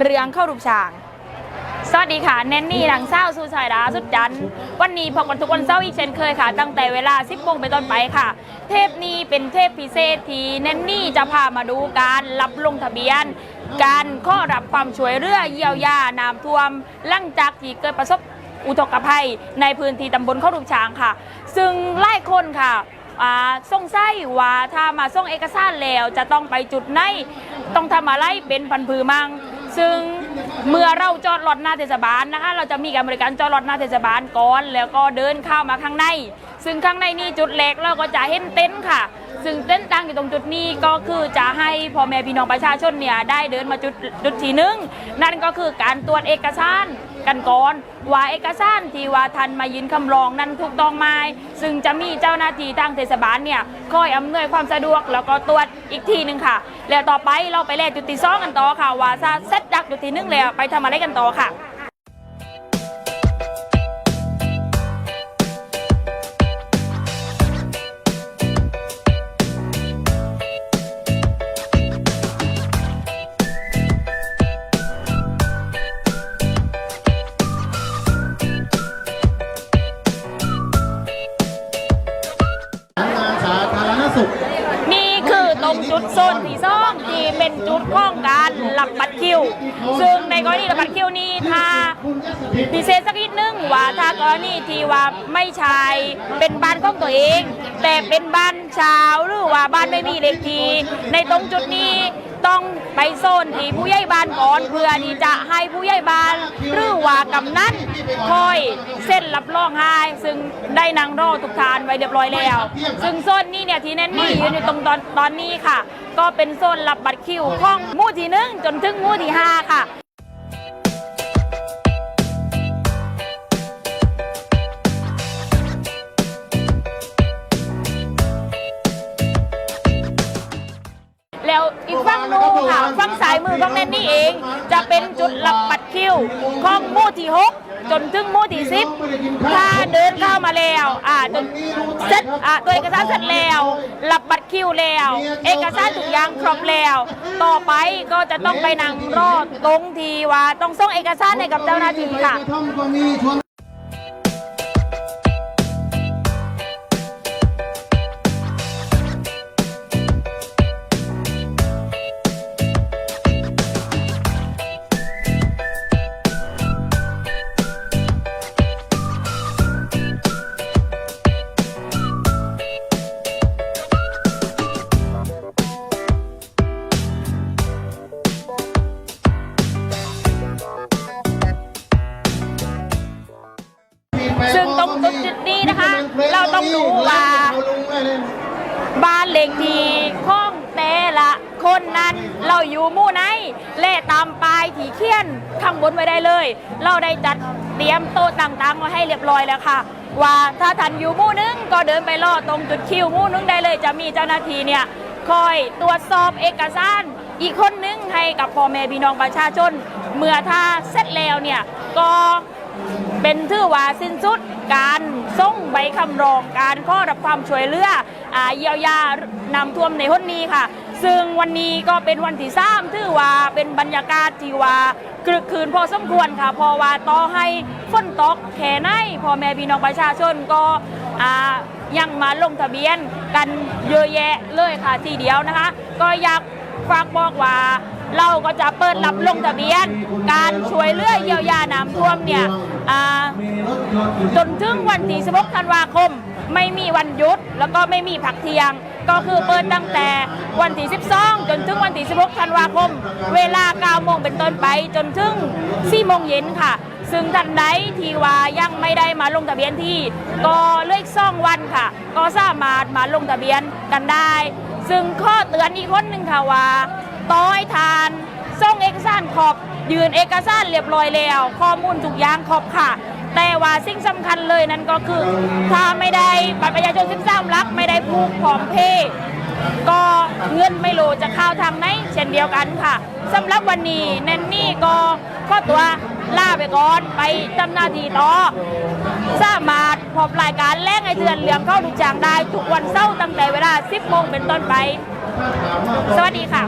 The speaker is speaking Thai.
เรืองเข้ารูปฉาง สวัสดีค่ะแนนนี่หลังเศร้าสุสายดาสุดจันทร์วันนี้พบกันทุกวันเสาร์อีกเช่นเคยค่ะ ตั้งแต่เวลา 10โมงเป็นต้นไปค่ะ เทปนี้เป็นเทปพิเศษที่แนนนี่จะพามาดูการรับลงทะเบียน การข้อรับความช่วยเหลือเยียวยาน้ำท่วมหลังจากที่เกิดประสบอุทกภัยในพื้นที่ตำบลเข้ารูปช้างค่ะ ซึ่งหลายคนค่ะอ่าส่งไส้ว่าถ้ามาส่งเอกสารแล้วจะต้องไปจุดไหนต้องทำอะไรเป็นพันผือมัง ซึ่งเมื่อเราจอดรถหน้าเทศบาลนะคะ เราจะมีการบริการจอดรถหน้าเทศบาลก่อน แล้วก็เดินเข้ามาข้างใน ซึ่งข้างในนี่จุดเล็กเราก็จะเห็นเต็นท์ค่ะ ซึ่งเต็นท์ตั้งอยู่ตรงจุดนี้ก็คือจะให้พ่อแม่พี่น้องประชาชนเนี่ยได้เดินมาจุดจุดที่หนึ่งนั่นก็คือการตรวจเอกสาร กันก่อน ว่าเอกสารที่ว่าทันมายืนคำร้องนั้นถูกต้องไหมซึ่งจะมีเจ้าหน้าที่ทางเทศบาลเนี่ยคอยอำนวยความสะดวกแล้วก็ตรวจอีกทีหนึ่งค่ะ แล้วต่อไปเราไปแลกจุดที่สองกันต่อค่ะว่าถ้าเสร็จจากจุดที่หนึ่งแล้วไปทำอะไรกันต่อค่ะ เป็นจุดข้องการหลับบัตรคิว ซึ่งในกรณีหลับบัตรคิวนี้ถ้าพิเศษสักนิดนึงว่าถ้ากรณีที่ว่าไม่ใช่เป็นบ้านของตัวเอง แต่เป็นบ้านชาวหรือว่าบ้านไม่มีเลขที่ในตรงจุดนี้ ต้องไปโซนที่ผู้ใหญ่บ้านก่อนเพื่อที่จะให้ผู้ใหญ่บ้านหรือว่ากำนันคอยเส้นรับรองให้ซึ่งได้นางรอทุกทานไว้เรียบร้อยแล้ว ซึ่งโซนนี้เนี่ยที่แน่นนี่ยืนอยู่ตรงตอนตอนนี้ค่ะ ก็เป็นโซนรับบัตรคิวของมู่ที่หนึ่งจนถึงมู่ที่ห้าค่ะ อีกฝั่งนู้นค่ะฝั่งซ้ายมือของแนนนี่เอง จะเป็นจุดรับบัตรคิวของมู่ที่หกจนถึงมู่ที่สิบถ้าเดินเข้ามาแล้วอ่าจนเสร็จอ่าตัวเอกสารเสร็จแล้วรับบัตรคิวแล้ว เอกสารทุกอย่างครบแล้ว ต่อไปก็จะต้องไปนั่งรอตรงทีว่าต้องส่งเอกสารให้กับเจ้าหน้าที่ค่ะ ซึ่งตรงจุดนี้นะคะ เราต้องดูว่า บ้านเลขที่ของแต่ละคนนั้นเราอยู่หมู่ไหนและตามปลายที่เขียนข้างบนไว้ได้เลย เราได้จัดเตรียมโต๊ะต่างๆไว้ให้เรียบร้อยแล้วค่ะ ว่าถ้าท่านอยู่หมู่หนึงก็เดินไปรอตรงจุดคิวหมู่หนึงได้เลย จะมีเจ้าหน้าที่เนี่ยคอยตรวจสอบเอกสารอีกคนนึงให้กับพ่อแม่พี่น้องประชาชน เมื่อถ้าเสร็จแล้วเนี่ยก็ เป็นถือว่าสิ้นสุดการส่งใบคำร้องการข้อรับความช่วยเหลืออาเยียวยานำท่วมในห้นนี้ค่ะ ซึ่งวันนี้ก็เป็นวันที่สามถือว่าเป็นบรรยากาศที่ว่ากรึกคืนพอสมควรค่ะเพอว่าต่อให้ฝนตกแค่ไหนพ่อแม่พี่น้องประชาชนก็ยังมาลงทะเบียนกันเยอะแยะเลยค่ะทีเดียวนะคะ ก็อยากฝากบอกว่าเราก็จะเปิดรับลงทะเบียน การช่วยเหลือเยียวยาน้ำ วมเนี่ยจนถึงวันที่16ธันวาคม ไม่มีวันหยุด แล้วก็ไม่มีพักเที่ยง ก็คือเปิดตั้งแต่วันที่ 12 จนถึงวันที่ 16 ธันวาคม เวลา 9 โมงเป็นต้นไปจนถึง 4 โมงเย็นค่ะ ซึ่งท่านใดที่ว่ายังไม่ได้มาลงทะเบียนที่ ก็เลืออีกสองวันค่ะ ก็สามารถมาลงทะเบียนกันได้ ซึ่งข้อเตือนอีกคนหนึ่งค่ะว่าต้อยทาน ส่งเอกสารขอบ ยืนเอกสารเรียบร้อยแล้ว ข้อมูลทุกอย่างครบค่ะ แต่ว่าสิ่งสำคัญเลยนั้นก็คือ ถ้าไม่ได้บัตรประชาชน13ลักไม่ได้ผูกพร้อมเพย์ก็เงินไม่รู้จะเข้าทางไหนเช่นเดียวกันค่ะสำหรับวันนี้แนนนี่ก็ขอตัวลาไปก่อนไปทำหน้าที่ต่อ สามารถพบรายการแลกไอเดือนเหลืองเข้าทุกจางได้ ทุกวันเสาร์ตั้งแต่เวลา 10โมงเป็นต้นไป สวัสดีค่ะ